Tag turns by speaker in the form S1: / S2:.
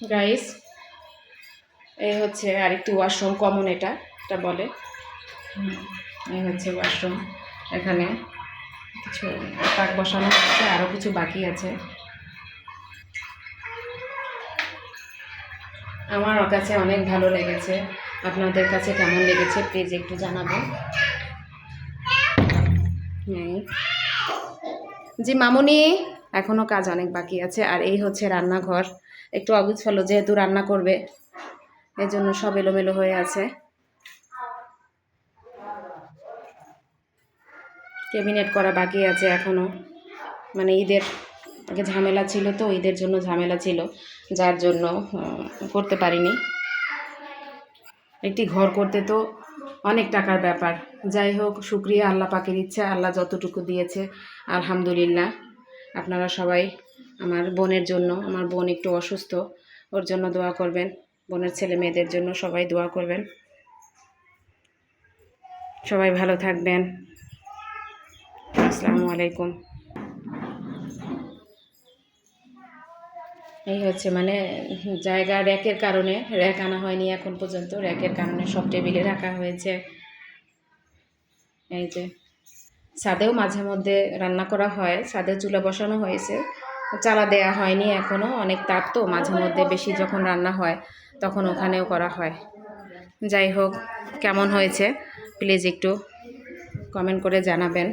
S1: Guys এই হচ্ছে আরেকটি ওয়াশরুম কমন এটা এটা বলে। এই হচ্ছে ওয়াশরুম এখানে কিছু তাক বসানো হচ্ছে আরও কিছু বাকি আছে। আমার কাছে অনেক ভালো লেগেছে। আপনাদের কাছে কেমন লেগেছে প্লিজ একটু জানাবেন। জি, মামুনি। এখনও কাজ অনেক বাকি আছে। আর এই হচ্ছে রান্নাঘর। একটু অগুছালো যেহেতু রান্না করবে এই জন্য সব এলোমেলো হয়ে আছে। ক্যাবিনেট করা বাকি আছে এখনও মানে ঈদের আগে ঝামেলা ছিল তো, ঈদের জন্য ঝামেলা ছিল, যার জন্য করতে পারিনি। একটি ঘর করতে তো অনেক টাকার ব্যাপার। যাই হোক, শুক্রিয়া, আল্লাহ পাকের ইচ্ছা, আল্লাহ যতটুকু দিয়েছে, আলহামদুলিল্লাহ। আপনারা সবাই আমার বোনের জন্য, আমার বোন একটু অসুস্থ, ওর জন্য দোয়া করবেন। বোনের ছেলে মেয়েদের জন্য সবাই দোয়া করবেন। সবাই ভালো থাকবেন। আসসালামু আলাইকুম। এই হচ্ছে মানে জায়গা র্যাকের কারণে, র্যাক আনা হয়নি এখন পর্যন্ত। র্যাকের কারণে সব টেবিলে রাখা হয়েছে। এই যে ছাদেও মাঝে মধ্যে রান্না করা হয় ছাদে চুলা বসানো হয়েছে। চালা দেয়া হয়নি এখনও অনেক তাপ তো, মাঝে মধ্যে বেশি যখন রান্না হয়, তখন ওখানেও করা হয়। যাই হোক, কেমন হয়েছে? প্লিজ একটু কমেন্ট করে জানাবেন।